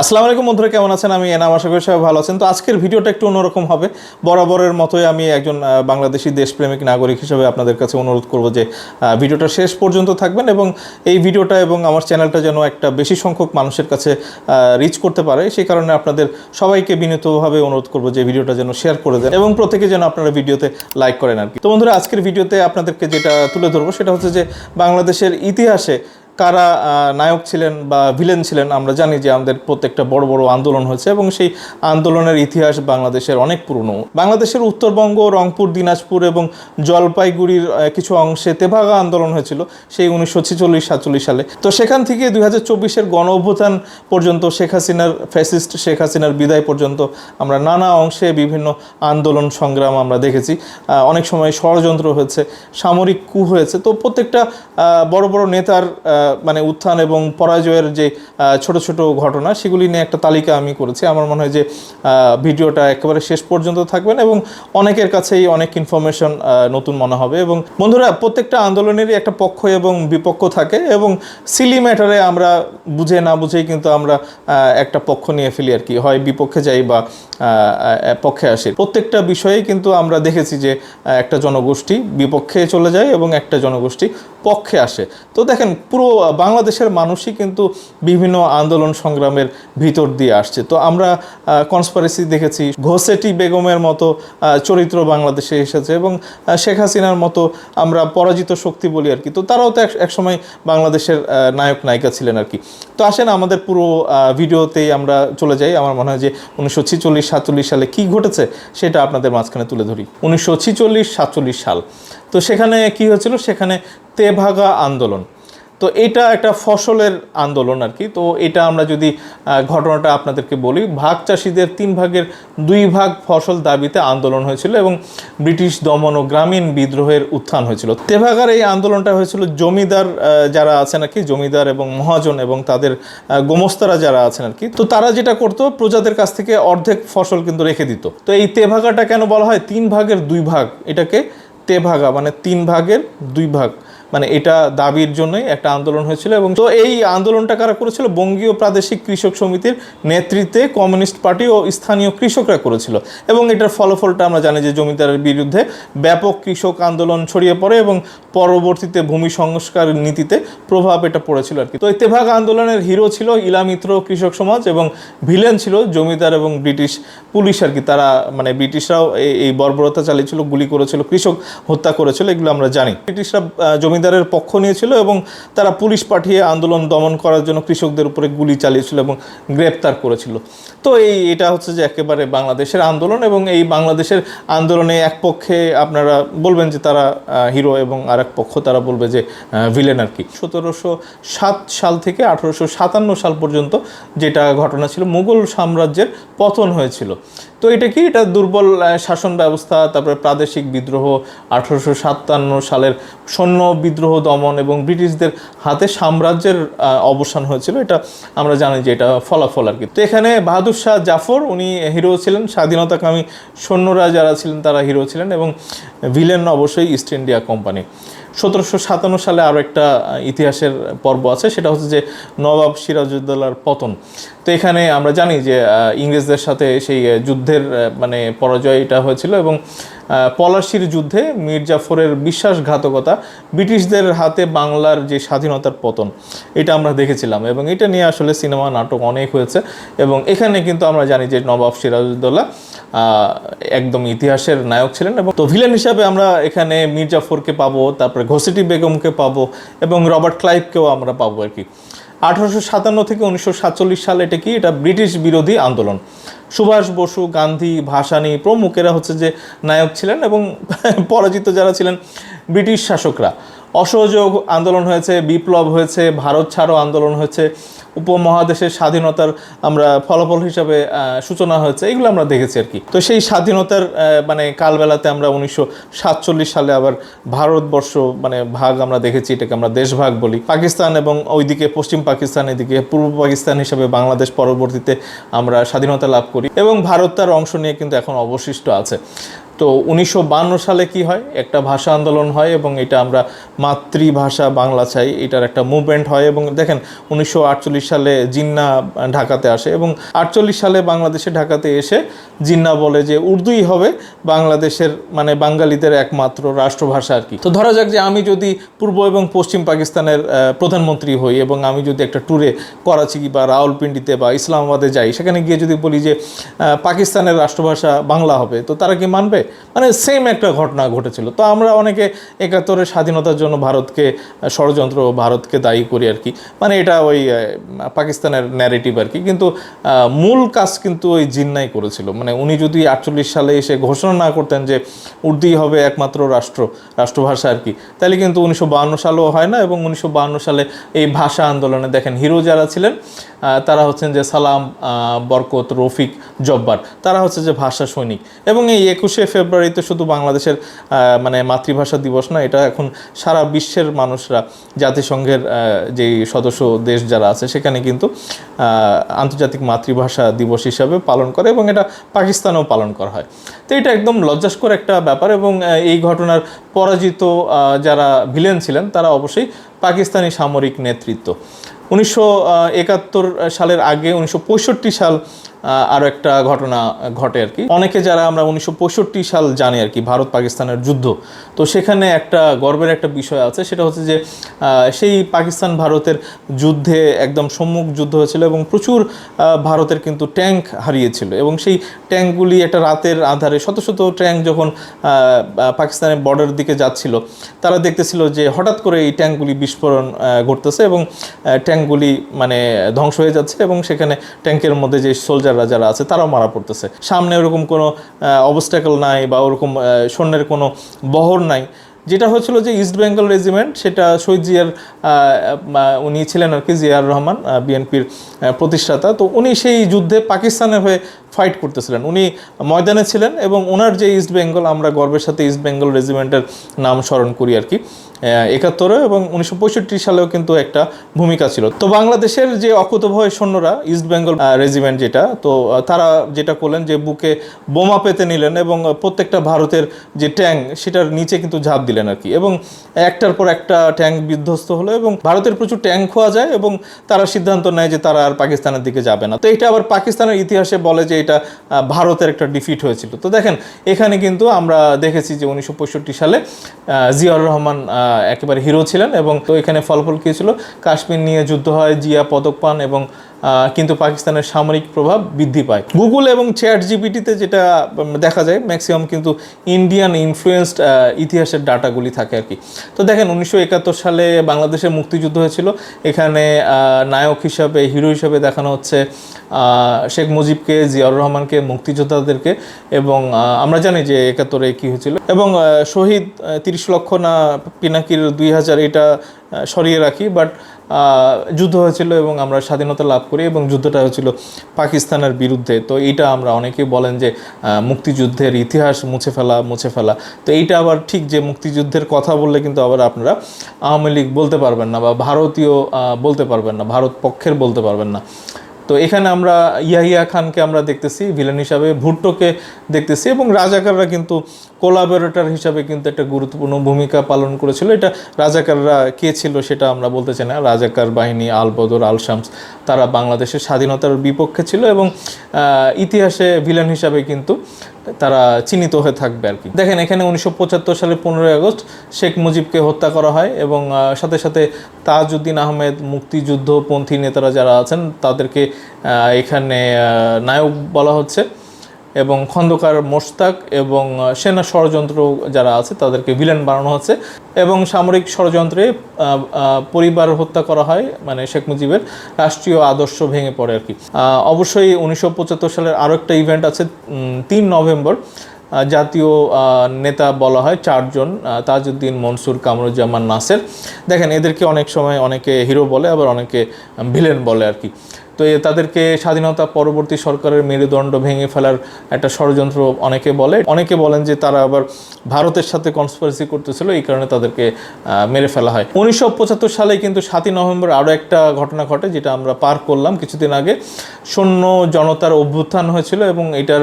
আসসালামু আলাইকুম বন্ধুরা, কেমন আছেন? আমি এনাম, আশা করি সবাই ভালো আছেন। তো আজকের ভিডিওটা একটু অন্যরকম হবে। বরাবরের মতোই আমি একজন বাংলাদেশি দেশপ্রেমিক নাগরিক হিসেবে আপনাদের কাছে অনুরোধ করব যে ভিডিওটা শেষ পর্যন্ত থাকবেন এবং এই ভিডিওটা এবং আমার চ্যানেলটা যেন একটা বেশি সংখ্যক মানুষের কাছে রিচ করতে পারে। সেই কারণে আপনাদের সবাইকে বিনীতভাবে অনুরোধ করব যে, ভিডিওটা যেন শেয়ার করে দেন এবং প্রত্যেকে যেন আপনারা ভিডিওতে লাইক করেন আর কি। তো বন্ধুরা, আজকের ভিডিওতে আপনাদেরকে যেটা তুলে ধরবো, সেটা হচ্ছে যে, বাংলাদেশের ইতিহাসে কারা নায়ক ছিলেন বা ভিলেন ছিলেন, আমরা জানি যে আমাদের প্রত্যেকটা বড় বড় আন্দোলন হয়েছে এবং সেই আন্দোলনের ইতিহাস বাংলাদেশের অনেক পুরনো। বাংলাদেশের উত্তরবঙ্গ, রংপুর, দিনাজপুর এবং জলপাইগুড়ির কিছু অংশে তেভাগা আন্দোলন হয়েছিল সেই উনিশশো ছিচল্লিশ, সাতচল্লিশ সালে। তো সেখান থেকে দুই হাজার চব্বিশের গণ অভ্যুত্থান পর্যন্ত শেখ হাসিনার, ফ্যাসিস্ট শেখ হাসিনার বিদায় পর্যন্ত আমরা নানা অংশে বিভিন্ন আন্দোলন সংগ্রাম আমরা দেখেছি। অনেক সময় ষড়যন্ত্র হয়েছে, সামরিক কু হয়েছে। তো প্রত্যেকটা বড় বড় নেতার মানে উত্থান এবং পরাজয়ের যে ছোট ছোট ঘটনা, সেগুলি নিয়ে একটা তালিকা আমি করেছি। আমার মনে হয় যে ভিডিওটা একেবারে শেষ পর্যন্ত থাকবেন এবং অনেকের কাছেই অনেক ইনফরমেশন নতুন মনে হবে এবং বন্ধুরা, প্রত্যেকটা আন্দোলনেরই একটা পক্ষ এবং বিপক্ষ থাকে এবং সিলি ম্যাটারে আমরা বুঝে না বুঝেই কিন্তু আমরা একটা পক্ষ নিয়ে ফেলি আর কি। হয় বিপক্ষে যাই বা পক্ষে আসি। প্রত্যেকটা বিষয়েই কিন্তু আমরা দেখেছি যে একটা জনগোষ্ঠী বিপক্ষে চলে যায় এবং একটা জনগোষ্ঠী পক্ষে আসে। তো দেখেন, পুরো বাংলাদেশের মানুষই কিন্তু বিভিন্ন আন্দোলন সংগ্রামের ভিতর দিয়ে আসছে। তো আমরা কনসপারেসি দেখেছি, ঘোষেটি বেগমের মতো চরিত্র বাংলাদেশে এসেছে এবং শেখ হাসিনার মতো আমরা পরাজিত শক্তি বলি আর কি। তো তারাও তো এক, একসময় বাংলাদেশের নায়ক, নায়িকা ছিলেন আর কি। তো আসেন আমাদের পুরো ভিডিওতেই আমরা চলে যাই। আমার মনে হয় যে উনিশশো ছিচল্লিশ, সাতচল্লিশ সালে কি ঘটেছে সেটা আপনাদের মাঝখানে তুলে ধরি। উনিশশো ছিচল্লিশ, সাতচল্লিশ সাল। তো সেখানে কি হয়েছিল? সেখানে তেভাগা আন্দোলন। তো এটা একটা ফসলের আন্দোলন আর কি। তো এটা আমরা যদি ঘটনাটা আপনাদেরকে বলি, ভাগ চাষিদের তিন ভাগের দুই ভাগ ফসল দাবিতে আন্দোলন হয়েছিল এবং ব্রিটিশ দমন ও গ্রামীণ বিদ্রোহের উত্থান হয়েছিল। তেভাগার এই আন্দোলনটা হয়েছিল জমিদার যারা আছেন আর কি, জমিদার এবং মহাজন এবং তাদের গোমস্তারা যারা আছেন আর কি। তো তারা যেটা করতো, প্রজাদের কাছ থেকে অর্ধেক ফসল কিন্তু রেখে দিত। তো এই তেভাগাটা কেন বলা হয়? তিন ভাগের দুই ভাগ এটাকে তেভাগা মানে তিন ভাগের দুই ভাগ মানে এটা দাবির জন্যই একটা আন্দোলন হয়েছিল এবং তো এই আন্দোলনটা কারা করেছিল? বঙ্গীয় প্রাদেশিক কৃষক সমিতির নেতৃত্বে কমিউনিস্ট পার্টি ও স্থানীয় কৃষকরা করেছিল। এবং এটার ফলাফলটা আমরা জানি যে জমিদারের বিরুদ্ধে ব্যাপক কৃষক আন্দোলন ছড়িয়ে পড়ে এবং পরবর্তীতে ভূমি সংস্কার নীতিতে প্রভাব এটা পড়েছিল আর কি। তো তেভাগ আন্দোলনের হিরো ছিল ইলামিত্র কৃষক সমাজ এবং ভিলেন ছিল জমিদার এবং ব্রিটিশ পুলিশ আর কি। তারা মানে ব্রিটিশরাও এই বর্বরতা চালিয়েছিল গুলি করেছিল কৃষক হত্যা করেছিল এগুলো আমরা জানি। ব্রিটিশরা আহ, জমিদারের পক্ষ নিয়েছিল এবং তারা পুলিশ পাঠিয়ে আন্দোলন দমন করার জন্য কৃষকদের উপরে গুলি চালিয়েছিল এবং গ্রেপ্তার করেছিল। তো এই, এটা হচ্ছে যে একেবারে বাংলাদেশের আন্দোলন এবং এই বাংলাদেশের আন্দোলনে এক পক্ষে আপনারা বলবেন যে তারা হিরো এবং আরেক পক্ষ তারা বলবে যে ভিলেন আর কি। সতেরোশো সাত সাল থেকে আঠেরোশো সাতান্ন সাল পর্যন্ত যেটা ঘটনা ছিল, মুঘল সাম্রাজ্যের পতন হয়েছিল। তো এটা কি? এটা দুর্বল শাসন ব্যবস্থা, তারপরে প্রাদেশিক বিদ্রোহ, আঠারোশো সাতান্ন সালের সৈন্য বিদ্রোহ দমন এবং ব্রিটিশদের হাতে সাম্রাজ্যের অবসান হয়েছিল। এটা আমরা জানি যে এটা ফলাফল আর কি। তো এখানে বাহাদুর শাহ জাফর, উনি হিরো ছিলেন, স্বাধীনতাকামী সৈন্যরা যারা ছিলেন তারা হিরো ছিলেন এবং ভিলেন অবশ্যই ইস্ট ইন্ডিয়া কোম্পানি। সতেরোশো সাতান্ন সালে আরও একটা ইতিহাসের পর্ব আছে, সেটা হচ্ছে যে নবাব সিরাজউদ্দৌলার পতন। তো এখানে আমরা জানি যে ইংরেজদের সাথে সেই যুদ্ধের মানে পরাজয় এটা হয়েছিল এবং পলাশির যুদ্ধে মীর জাফরের বিশ্বাসঘাতকতা ব্রিটিশদের হাতে বাংলার যে স্বাধীনতার পতন, এটা আমরা দেখেছিলাম এবং এটা নিয়ে আসলে সিনেমা নাটক অনেক হয়েছে এবং এখানে কিন্তু আমরা জানি যে নবাব সিরাজউদ্দৌলা একদম ইতিহাসের নায়ক ছিলেন এবং তো ভিলেন হিসাবে আমরা এখানে মীর জাফরকে পাবো, তারপরে ঘসিটি বেগমকে পাবো এবং রবার্ট ক্লাইভকেও আমরা পাবো আর কি। আঠারোশো সাতান্ন থেকে উনিশশো সাতচল্লিশ সালে এটা কি? এটা ব্রিটিশ বিরোধী আন্দোলন। সুভাষ বসু, গান্ধী, ভাসানি প্রমুখেরা হচ্ছে যে নায়ক ছিলেন এবং পরাজিত যারা ছিলেন ব্রিটিশ শাসকরা। অসহযোগ আন্দোলন হয়েছে, বিপ্লব হয়েছে, ভারত ছাড়ো আন্দোলন হয়েছে, উপমহাদেশের স্বাধীনতার, আমরা ফলাফল হিসাবে সূচনা হয়েছে, এগুলো আমরা দেখেছি আর কি। তো সেই স্বাধীনতার মানে কালবেলাতে আমরা উনিশশো সাতচল্লিশ সালে আবার ভারতবর্ষ মানে ভাগ আমরা দেখেছি, এটাকে আমরা দেশভাগ বলি। পাকিস্তান এবং ওইদিকে পশ্চিম পাকিস্তান, এদিকে পূর্ব পাকিস্তান হিসাবে বাংলাদেশ পরবর্তীতে আমরা স্বাধীনতা লাভ করি। এবং ভারত তার অংশ নিয়ে কিন্তু এখন অবশিষ্ট আছে। তো উনিশশো সালে কি হয়? একটা ভাষা আন্দোলন হয় এবং এটা আমরা মাতৃভাষা বাংলা চাই। এটার একটা মুভমেন্ট হয় এবং দেখেন উনিশশো আটচল্লিশ সালে জিন্না ঢাকাতে আসে এবং আটচল্লিশ সালে বাংলাদেশে ঢাকাতে এসে জিন্না বলে যে উর্দুই হবে বাংলাদেশের মানে বাঙালিদের একমাত্র রাষ্ট্রভাষা আর কি। তো ধরা যাক যে আমি যদি পূর্ব এবং পশ্চিম পাকিস্তানের প্রধানমন্ত্রী হই এবং আমি যদি একটা ট্যুরে করাচি বা রাওয়ালপিন্ডিতে বা ইসলামাবাদে যাই, সেখানে গিয়ে যদি বলি যে পাকিস্তানের রাষ্ট্রভাষা বাংলা হবে, তো তারা কি মানবে? মানে সেম একটা ঘটনা ঘটেছিল। তো আমরা অনেকে একাত্তরের স্বাধীনতার জন্য ভারতকে, ষড়যন্ত্র ভারতকে দায়ী করি আর কি। মানে এটা ওই পাকিস্তানের ন্যারেটিভ আর কি। কিন্তু মূল কাজ কিন্তু ওই জিন্নাই করেছিল। মানে উনি যদি আটচল্লিশ সালে এসে ঘোষণা না করতেন যে উর্দুই হবে একমাত্র রাষ্ট্র, রাষ্ট্রভাষা আর কি, তাহলে কিন্তু উনিশশো সালেও হয় না এবং উনিশশো সালে এই ভাষা আন্দোলনে দেখেন হিরো যারা ছিলেন তারা হচ্ছেন যে সালাম বরকত, রফিক, জব্বার। তারা হচ্ছে যে ভাষা সৈনিক। এবং এই একুশে ফেব্রুয়ারিতে শুধু বাংলাদেশের মানে মাতৃভাষা দিবস না, এটা এখন সারা বিশ্বের মানুষরা, জাতিসংঘের যে সদস্য দেশ যারা আছে, সেখানে কিন্তু আন্তর্জাতিক মাতৃভাষা দিবস হিসাবে পালন করে এবং এটা পাকিস্তানেও পালন করা হয়। তো এটা একদম লজ্জাস্কর একটা ব্যাপার এবং এই ঘটনার পরাজিত যারা ভিলেন ছিলেন, তারা অবশ্যই পাকিস্তানি সামরিক নেতৃত্ব। উনিশশো একাত্তর সালের আগে, উনিশশো পঁয়ষট্টি সাল আরও একটা ঘটনা ঘটে আর কি। অনেকে যারা আমরা উনিশশো পঁয়ষট্টি সাল জানি আর কি, ভারত পাকিস্তানের যুদ্ধ। তো সেখানে একটা গর্বের একটা বিষয় আছে, সেটা হচ্ছে যে সেই পাকিস্তান ভারতের যুদ্ধে একদম সম্মুখ যুদ্ধ হয়েছিল এবং প্রচুর ভারতের কিন্তু ট্যাঙ্ক হারিয়েছিল এবং সেই ট্যাঙ্কগুলি একটা রাতের আধারে শত শত ট্যাঙ্ক যখন পাকিস্তানের বর্ডারের দিকে যাচ্ছিল, তারা দেখতেছিল যে হঠাৎ করে এই ট্যাঙ্কগুলি বিস্ফোরণ ঘটতেছে এবং ট্যাঙ্কগুলি মানে ধ্বংস হয়ে যাচ্ছে এবং সেখানে ট্যাঙ্কের মধ্যে যে সোলজাররা যারা আছে, তারাও মারা পড়তেছে। সামনে ওরকম কোনো অবস্টাকল নাই বা ওরকম সৈন্যের কোনো বহর নাই। যেটা হচ্ছিল যে ইস্ট বেঙ্গল রেজিমেন্ট সেটা শহীদ জিয়ার উনি ছিলেন আর কি, জিয়ার রহমান বিএনপির প্রতিষ্ঠাতা। তো উনি সেই যুদ্ধে পাকিস্তানের হয়ে ফাইট করতেছিলেন। উনি ময়দানে ছিলেন এবং ওনার যে ইস্ট বেঙ্গল আমরা গর্বের সাথে ইস্ট বেঙ্গল রেজিমেন্টের নাম স্মরণ করি আর কি। একাত্তরে এবং উনিশশো পঁয়ষট্টি সালেও কিন্তু একটা ভূমিকা ছিল। তো বাংলাদেশের যে অকুতভয় সৈন্যরা ইস্ট বেঙ্গল রেজিমেন্ট যেটা, তো তারা যেটা করলেন যে বুকে বোমা পেতে নিলেন এবং প্রত্যেকটা ভারতের যে ট্যাঙ্ক সেটার নিচে কিন্তু ঝাঁপ দিলেন আর কি। এবং একটার পর একটা ট্যাঙ্ক বিধ্বস্ত হলো এবং ভারতের প্রচুর ট্যাঙ্ক খোয়া যায় এবং তারা সিদ্ধান্ত নেয় যে তারা আর পাকিস্তানের দিকে যাবে না। তো এটা আবার পাকিস্তানের ইতিহাসে বলে যে এটা ভারতের একটা ডিফিট হয়েছিল। তো দেখেন, এখানে কিন্তু আমরা দেখেছি যে উনিশশো পঁয়ষট্টি সালে জিয়াউর রহমান একেবারে হিরো ছিলেন এবং তো এখানে ফলাফল কী ছিল? কাশ্মীর নিয়ে যুদ্ধ হয়, জিয়া পদক পান এবং কিন্তু পাকিস্তানের সামরিক প্রভাব বৃদ্ধি পায়। গুগল এবং চ্যাট জিপিটিতে যেটা দেখা যায় ম্যাক্সিমাম কিন্তু ইন্ডিয়ান ইনফ্লুয়েন্সড ইতিহাসের ডাটাগুলি থাকে আর কি। তো দেখেন, উনিশশো একাত্তর সালে বাংলাদেশের মুক্তিযুদ্ধ হয়েছিল। এখানে নায়ক হিসাবে, হিরো হিসাবে দেখানো হচ্ছে শেখ মুজিবকে, জিয়াউর রহমানকে, মুক্তিযোদ্ধাদেরকে এবং আমরা জানি যে একাত্তরে কি হয়েছিল। এবং শহীদ তিরিশ লক্ষ না পিনাকির দুই হাজার এটা সরিয়ে রাখি বাট যুদ্ধ হয়েছিল এবং আমরা স্বাধীনতা লাভ করি এবং যুদ্ধটা হয়েছিল পাকিস্তানের বিরুদ্ধে। তো এইটা আমরা অনেকেই বলেন যে মুক্তিযুদ্ধের ইতিহাস মুছে ফেলা মুছে ফেলা। তো এইটা আবার ঠিক যে মুক্তিযুদ্ধের কথা বললে কিন্তু আবার আপনারা আওয়ামী লীগ বলতে পারবেন না বা ভারতীয় বলতে পারবেন না, ভারত পক্ষের বলতে পারবেন না। তো এখানে আমরা ইয়াহিয়া খানকে আমরা দেখতেছি, ভিলেন হিসাবে, ভুট্টোকে দেখতেছি এবং রাজাকাররা কিন্তু কোলাবোরেটর হিসাবে কিন্তু একটা গুরুত্বপূর্ণ ভূমিকা পালন করেছিল। এটা রাজাকাররা কে ছিল সেটা আমরা বলতে চাই না। রাজাকার বাহিনী আল বদর আল শামস তারা বাংলাদেশের স্বাধীনতার বিপক্ষে ছিল এবং ইতিহাসে ভিলেন হিসাবে কিন্তু তারা চিহ্নিত হয়ে থাকবে আর কি। দেখেন, এখানে উনিশশো পঁচাত্তর সালে পনেরোই আগস্ট শেখ মুজিবকে হত্যা করা হয় এবং সাথে সাথে তাজউদ্দিন আহমেদ, মুক্তিযুদ্ধপন্থী নেতারা যারা আছেন তাদেরকে এখানে নায়ক বলা হচ্ছে। এবং খন্দকার মোশতাক এবং সেনা ষড়যন্ত্র যারা আছে তাদেরকে ভিলেন বানানো হচ্ছে এবং সামরিক ষড়যন্ত্রে পরিবার হত্যা করা হয় মানে শেখ মুজিবের রাষ্ট্রীয় আদর্শ ভেঙে পড়ে আর কি। অবশ্যই উনিশশো পঁচাত্তর সালের আরও একটা ইভেন্ট আছে তিন নভেম্বর জাতীয় নেতা বলা হয় চারজন তাজউদ্দিন, মনসুর, কামরুজ্জামান, নাসের। দেখেন এদেরকে অনেক সময় অনেকে হিরো বলে, আবার অনেকে ভিলেন বলে আর কি। তো এ তাদেরকে স্বাধীনতা পরবর্তী সরকারের মেরুদণ্ড ভেঙে ফেলার একটা ষড়যন্ত্র অনেকে বলে। অনেকে বলেন যে তারা আবার ভারতের সাথে কনসপারেসি করতেছিল, এই কারণে তাদেরকে মেরে ফেলা হয়। উনিশশো পঁচাত্তর সালে কিন্তু সাতই নভেম্বর আরও একটা ঘটনা ঘটে, যেটা আমরা পার করলাম কিছুদিন আগে। সৈন্য জনতার অভ্যুত্থান হয়েছিল এবং এটার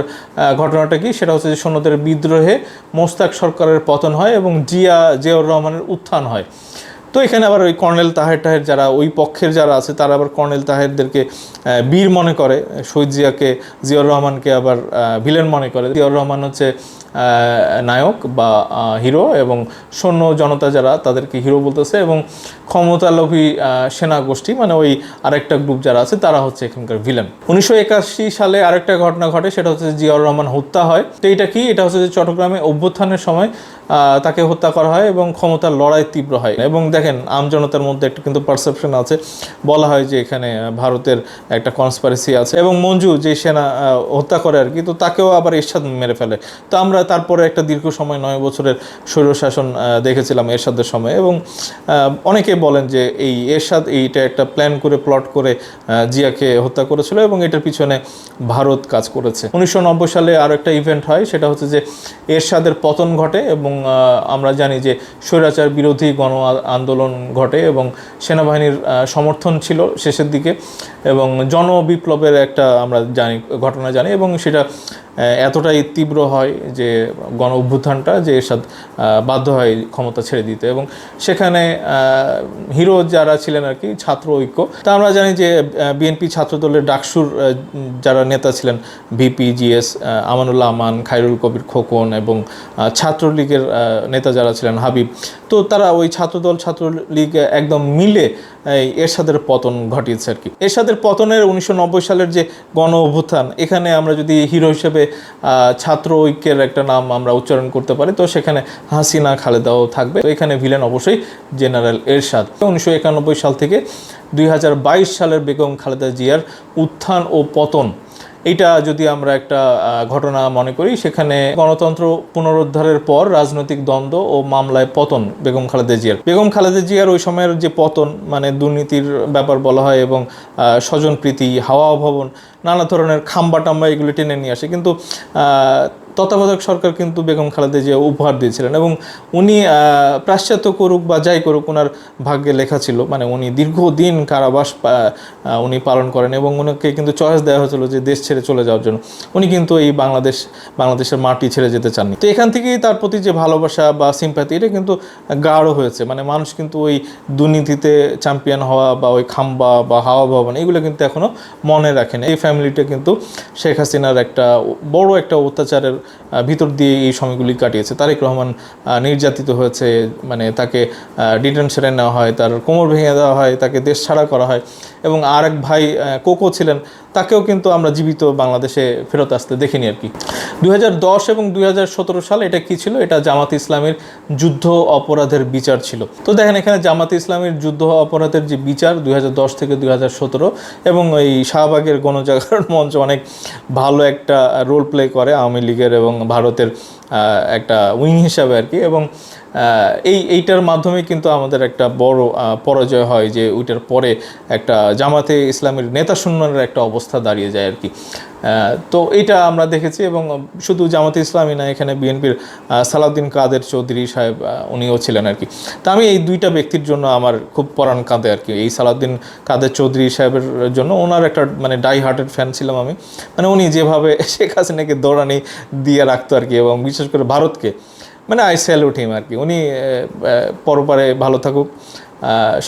ঘটনাটা কি? সেটা হচ্ছে যে সৈন্যদের বিদ্রোহে মোস্তাক সরকারের পতন হয় এবং জিয়া জিয়াউর রহমানের উত্থান হয়। তো এখানে আবার ওই কর্নেল তাহের টাহের যারা, ওই পক্ষের যারা আছে, তারা আবার কর্নেল তাহেরদেরকে বীর মনে করে। শহীদ জিয়াকে, জিয়াউর রহমানকে আবার ভিলেন মনে করে। জিয়াউর রহমান হচ্ছে নায়ক বা হিরো এবং সৈন্য জনতা যারা তাদেরকে হিরো বলতেছে এবং ক্ষমতালোভী সেনা গোষ্ঠী মানে ওই আরেকটা গ্রুপ যারা আছে তারা হচ্ছে এখানকার ভিলেন। উনিশশো একাশি সালে আরেকটা ঘটনা ঘটে, সেটা হচ্ছে জিয়াউর রহমান হত্যা হয়। তো এটা কি? এটা হচ্ছে যে চট্টগ্রামে অভ্যুত্থানের সময় তাকে হত্যা করা হয় এবং ক্ষমতার লড়াই তীব্র হয়। এবং দেখেন আমজনতার মধ্যে একটা কিন্তু পারসেপশন আছে। বলা হয় যে এখানে ভারতের একটা কনসপারেসি আছে। এবং মঞ্জু যে সেনা হত্যা করে আর কি, তো তাকেও আবার এরশাদ মেরে ফেলে। তো আমরা তারপরে একটা দীর্ঘ সময়, নয় বছরের স্বৈরশাসন দেখেছিলাম এরশাদের সময় এবং অনেকে বলেন যে এই এরশাদ এইটা একটা প্ল্যান করে প্লট করে জিয়াকে হত্যা করেছিল এবং এটার পিছনে ভারত কাজ করেছে। উনিশশো নব্বই সালে আরও একটা ইভেন্ট হয়, সেটা হচ্ছে যে এরশাদের পতন ঘটে এবং আমরা জানি যে স্বৈরাচার বিরোধী গণ আন্দোলন ঘটে এবং সেনাবাহিনীর সমর্থন ছিল শেষের দিকে এবং জনবিপ্লবের একটা আমরা জানি, ঘটনা জানি এবং সেটা এতটাই তীব্র হয় যে গণ অভ্যুত্থানটা যে এরশাদ বাধ্য হয় ক্ষমতা ছেড়ে দিতে। এবং সেখানে হিরো যারা ছিলেন আর কি, ছাত্র ঐক্য, তা আমরা জানি যে বিএনপি ছাত্রদলের ডাকসুর যারা নেতা ছিলেন, ভিপি, জিএস আমানুল্লাহ আমান, খায়রুল কবির খোকন এবং ছাত্রলীগের নেতা যারা ছিলেন, হাবিব, তো তারা ওই ছাত্রদল, ছাত্রলীগ একদম মিলে এরশাদের পতন ঘটিয়েছে আর কি। এরশাদের পতনের উনিশশো নব্বই সালের যে গণ অভ্যুত্থান, এখানে আমরা যদি হিরো হিসেবে ছাত্র ঐক্যের একটা নাম আমরা উচ্চারণ করতে পারি, তো সেখানে হাসিনা, খালেদাও থাকবে। তো এখানে ভিলেন অবশ্যই জেনারেল এরশাদ। উনিশশো একানব্বই সাল থেকে দুই হাজার বাইশ সালের বেগম খালেদা জিয়ার উত্থান ও পতন এইটা যদি আমরা একটা ঘটনা মনে করি, সেখানে গণতন্ত্র পুনরুদ্ধারের পর রাজনৈতিক দ্বন্দ্ব ও মামলায় পতন বেগম খালেদা জিয়ার। বেগম খালেদা জিয়ার ওই সময়ের যে পতন মানে দুর্নীতির ব্যাপার বলা হয় এবং স্বজনপ্রীতি, হাওয়া ভবন, নানা ধরনের খাম্বা টাম্বা এগুলো টেনে নিয়ে আসে। কিন্তু তত্ত্বাবধায়ক সরকার কিন্তু বেগম খালেদা জিয়া উপহার দিয়েছিলেন এবং উনি পাশ্চাত্য করুক বা যাই করুক ওনার ভাগ্যে লেখা ছিল মানে উনি দীর্ঘদিন কারাবাস উনি পালন করেন এবং ওনাকে কিন্তু চয়েস দেওয়া হয়েছিল যে দেশ ছেড়ে চলে যাওয়ার জন্য। উনি কিন্তু এই বাংলাদেশ, বাংলাদেশের মাটি ছেড়ে যেতে চাননি। তো এখান থেকেই তার প্রতি যে ভালোবাসা বা সিম্প্যাথি এটা কিন্তু গাঢ় হয়েছে। মানে মানুষ কিন্তু ওই দুর্নীতিতে চ্যাম্পিয়ন হওয়া বা ওই খাম্বা বা হাওয়া ভবন এগুলো কিন্তু এখনও মনে রাখেন এই ফ্যামিলিটা কিন্তু শেখ হাসিনার একটা বড় একটা অত্যাচারের ভিতর দিয়ে এই সময়গুলি কাটিয়েছে। তারেক রহমান নির্যাতিত হয়েছে মানে তাকে ডিটেনশনে নেওয়া হয়, তার কোমর ভেঙে দেওয়া হয়, তাকে দেশ ছাড়া করা হয়। এবং আর এক ভাই কোকো ছিলেন, তাকেও কিন্তু আমরা জীবিত বাংলাদেশে ফেরত আসতে দেখিনি আর কি। দুই হাজার দশ এবং দুই সাল এটা কি ছিল? এটা জামাত ইসলামের যুদ্ধ অপরাধের বিচার ছিল। তো দেখেন, এখানে জামাত ইসলামের যুদ্ধ অপরাধের যে বিচার দুই হাজার দশ থেকে দুই হাজার সতেরো এবং এই শাহবাগের গণজাগরণ মঞ্চ অনেক ভালো একটা রোল প্লে করে আওয়ামী লীগের এবং ভারতের একটা উইং হিসাবে আর কি। এবং এই এইটার মাধ্যমে কিন্তু আমাদের একটা বড় পরাজয় হয় যে ওইটার পরে একটা জামাতে ইসলামের নেতা শূন্যের একটা অবস্থা দাঁড়িয়ে যায় আর কি তো এটা আমরা দেখেছি এবং শুধু জামাতে ইসলামী না, এখানে বিএনপির সালাউদ্দিন কাদের চৌধুরী সাহেব উনিও ছিলেন আর কি তা আমি এই দুইটা ব্যক্তির জন্য আমার খুব পরাণ কাঁদে আর কি এই সালাউদ্দিন কাদের চৌধুরী সাহেবের জন্য ওনার একটা মানে ডাই হার্টেড ফ্যান ছিলাম আমি। মানে উনি যেভাবে শেখ হাসিনাকে দৌড়ানি দিয়ে রাখতো আর কি এবং বিশেষ করে ভারতকে মানে আই স্যালুট হিম আর কি। উনি পরপারে ভালো থাকুক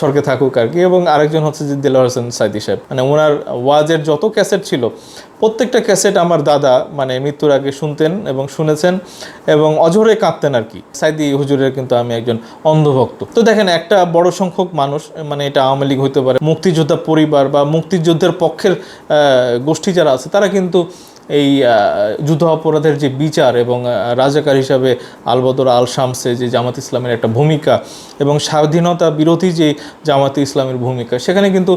স্বর্গে থাকুক আর কি। এবং আরেকজন হচ্ছে যে দিল হোসেন সাইদি সাহেব। মানে ওনার ওয়াজের যত ক্যাসেট ছিল, প্রত্যেকটা ক্যাসেট আমার দাদা মানে মৃত্যুর আগে শুনতেন এবং শুনেছেন এবং অঝরে কাঁদতেন আর কি। সাইদি হুজুরের কিন্তু আমি একজন অন্ধভক্ত। তো দেখেন, একটা বড় সংখ্যক মানুষ মানে এটা আওয়ামী লীগ হইতে পারে, মুক্তিযোদ্ধা পরিবার বা মুক্তিযুদ্ধের পক্ষের গোষ্ঠী যারা আছে, তারা কিন্তু এই যুদ্ধ অপরাধের যে বিচার এবং রাজাকার হিসাবে আলবদর আল শামসে যে জামাত ইসলামের একটা ভূমিকা এবং স্বাধীনতা বিরোধী যে জামাত ইসলামের ভূমিকা, সেখানে কিন্তু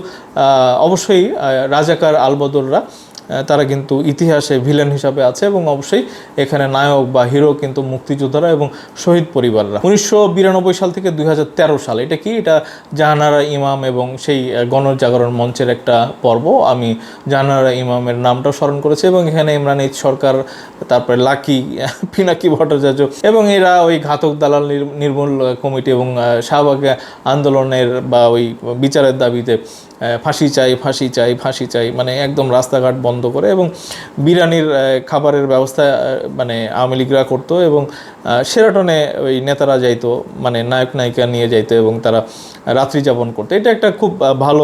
অবশ্যই রাজাকার আলবদররা তারা কিন্তু ইতিহাসে ভিলেন হিসাবে আছে এবং অবশ্যই এখানে নায়ক বা হিরো কিন্তু মুক্তিযোদ্ধারা এবং শহীদ পরিবাররা। উনিশশো বিরানব্বই সাল থেকে দুই হাজার তেরো সাল, এটা কি? এটা জাহানারা ইমাম এবং সেই গণজাগরণ মঞ্চের একটা পর্ব। আমি জাহানারা ইমামের নামটাও স্মরণ করেছি এবং এখানে ইমরান ঈদ সরকার, তারপরে লাকি, পিনাকি ভট্টাচার্য এবং এরা ওই ঘাতক দালাল নির্মূল কমিটি এবং শাহবাগ আন্দোলনের বা ওই বিচারের দাবিতে ফাঁসি চাই ফাঁসি চাই ফাঁসি চাই মানে একদম রাস্তাঘাট বন্ধ করে এবং বিরিয়ানির খাবারের ব্যবস্থা মানে আওয়ামী লীগরা করতো এবং সেরাটনে ওই নেতারা যাইতো মানে নায়ক নায়িকা নিয়ে যাইতো এবং তারা রাত্রি যাপন করতো এটা একটা খুব ভালো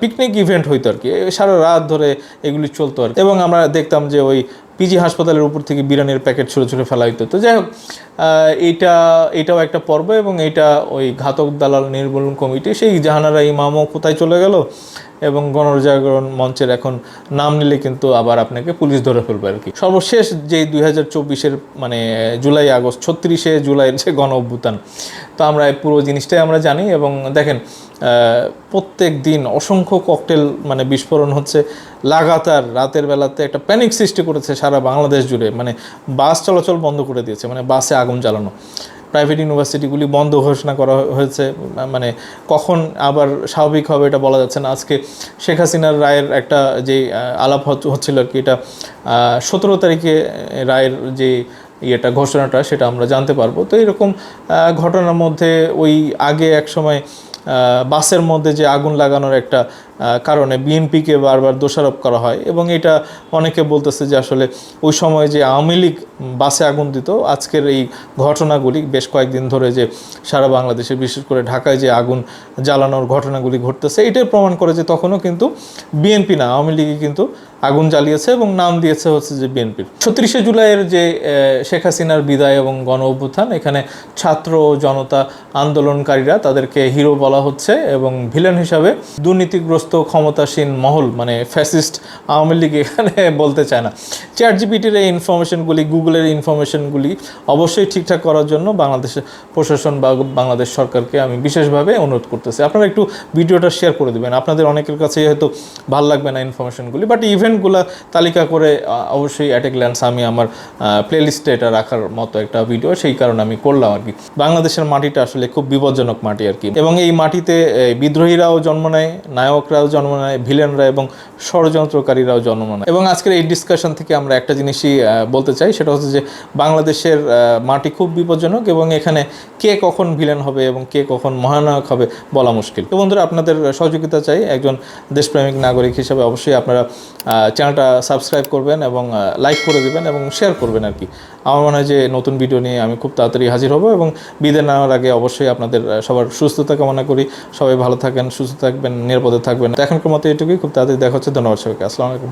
পিকনিক ইভেন্ট হইতো আর কি সারা রাত ধরে এগুলি চলতো আর। এবং আমরা দেখতাম যে ওই পিজি হাসপাতালের উপর থেকে বিরানের প্যাকেট ছুঁড়ে ছুঁড়ে ফেলা হইতো। তো যাই হোক এটা এটাও একটা পর্ব এবং এটা ওই ঘাতক দালাল নির্মূলন কমিটি, সেই জাহানারা ইমামও কোথায় চলে গেল? এবং গণজাগরণ মঞ্চের এখন নাম নিলে কিন্তু আবার আপনাকে পুলিশ ধরে ফেলবে আর কি। সর্বশেষ যে দুই হাজার চব্বিশের মানে জুলাই আগস্ট, ছত্রিশে জুলাইয়ের যে গণ অভ্যুত্থান, তো আমরা এই পুরো জিনিসটাই আমরা জানি এবং দেখেন প্রত্যেক দিন অসংখ্য ককটেল মানে বিস্ফোরণ হচ্ছে। লাগাতার রাতের বেলাতে একটা প্যানিক সৃষ্টি করেছে সারা বাংলাদেশ জুড়ে। মানে বাস চলাচল বন্ধ করে দিয়েছে। মানে বাসে আগুন জ্বালানো। প্রাইভেট ইউনিভার্সিটিগুলি বন্ধ ঘোষণা করা হয়েছে মানে কখন আবার স্বাভাবিক হবে এটা বলা যাচ্ছে না। আজকে শেখ হাসিনার রায়ের একটা যে আলাপ হচ্ছ- হচ্ছিল কি, এটা সতেরো তারিখে রায়ের যে ইয়েটা, ঘোষণাটা, সেটা আমরা জানতে পারব। তো এরকম ঘটনার মধ্যে ওই আগে এক সময় বাসের মধ্যে যে আগুন লাগানোর একটা কারণে বিএনপিকে বারবার দোষারোপ করা হয় এবং এটা অনেকে বলতেছে যে আসলে ওই সময় যে আওয়ামী লীগ বাসে আগুন দিত, আজকের এই ঘটনাগুলি বেশ কয়েকদিন ধরে যে সারা বাংলাদেশে, বিশেষ করে ঢাকায় যে আগুন জ্বালানোর ঘটনাগুলি ঘটতেছে এটাই প্রমাণ করে যে তখনও কিন্তু বিএনপি না, আওয়ামী লীগই কিন্তু আগুন জ্বালিয়েছে এবং নাম দিয়েছে হচ্ছে যে বিএনপির ছত্রিশে জুলাইয়ের যে শেখ হাসিনার বিদায় এবং গণ অভ্যুত্থান, এখানে ছাত্র জনতা আন্দোলনকারীরা তাদেরকে হিরো বলা হচ্ছে এবং ভিলেন হিসাবে দুর্নীতিগ্রস্ত ক্ষমতাসীন মহল মানে ফ্যাসিস্ট আওয়ামী লীগ এখানে বলতে চায় না। চ্যাট জিপিটির এই ইনফরমেশনগুলি গুগলের ইনফরমেশনগুলি অবশ্যই ঠিকঠাক করার জন্য বাংলাদেশের প্রশাসন বা বাংলাদেশ সরকারকে আমি বিশেষভাবে অনুরোধ করতেছি। আপনারা একটু ভিডিওটা শেয়ার করে দেবেন। আপনাদের অনেকের কাছে হয়তো ভালো লাগবে না ইনফরমেশনগুলি বাট ইভেন্টগুলো তালিকা করে অবশ্যই অ্যাট এ গ্ল্যান্স আমি আমার প্লেলিস্টে এটা রাখার মতো একটা ভিডিও সেই কারণে আমি করলাম আর কি। বাংলাদেশের মাটিটা আসলে খুব বিপজ্জনক মাটি আর কি। এবং এই মাটিতে বিদ্রোহীরাও জন্ম নেয়, নায়করাও জন্ম নেয়, ভিলেনরা এবং ষড়যন্ত্রকারীরাও জন্ম নেয়। এবং আজকের এই ডিসকাশন থেকে আমরা একটা জিনিসই বলতে চাই, সেটা হচ্ছে যে বাংলাদেশের মাটি খুব বিপজ্জনক এবং এখানে কে কখন ভিলেন হবে এবং কে কখন মহানায়ক হবে বলা মুশকিল। তো বন্ধুরা, আপনাদের সহযোগিতা চাই। একজন দেশপ্রেমিক নাগরিক হিসেবে অবশ্যই আপনারা চ্যানেলটা সাবস্ক্রাইব করবেন এবং লাইক করে দেবেন এবং শেয়ার করবেন আর কি। আমার মনে হয় যে নতুন ভিডিও নিয়ে আমি খুব তাড়াতাড়ি হাজির হব এবং বিদায় নেওয়ার আগে অবশ্যই আপনাদের সবার সুস্থতা কামনা করি। সবাই ভালো থাকেন, সুস্থ থাকবেন, নিরাপদে থাকবেন। এখনকার মতো এটুকুই। খুব তাড়াতাড়ি দেখা হচ্ছে। ধন্যবাদ সবাইকে। আসসালামু আলাইকুম।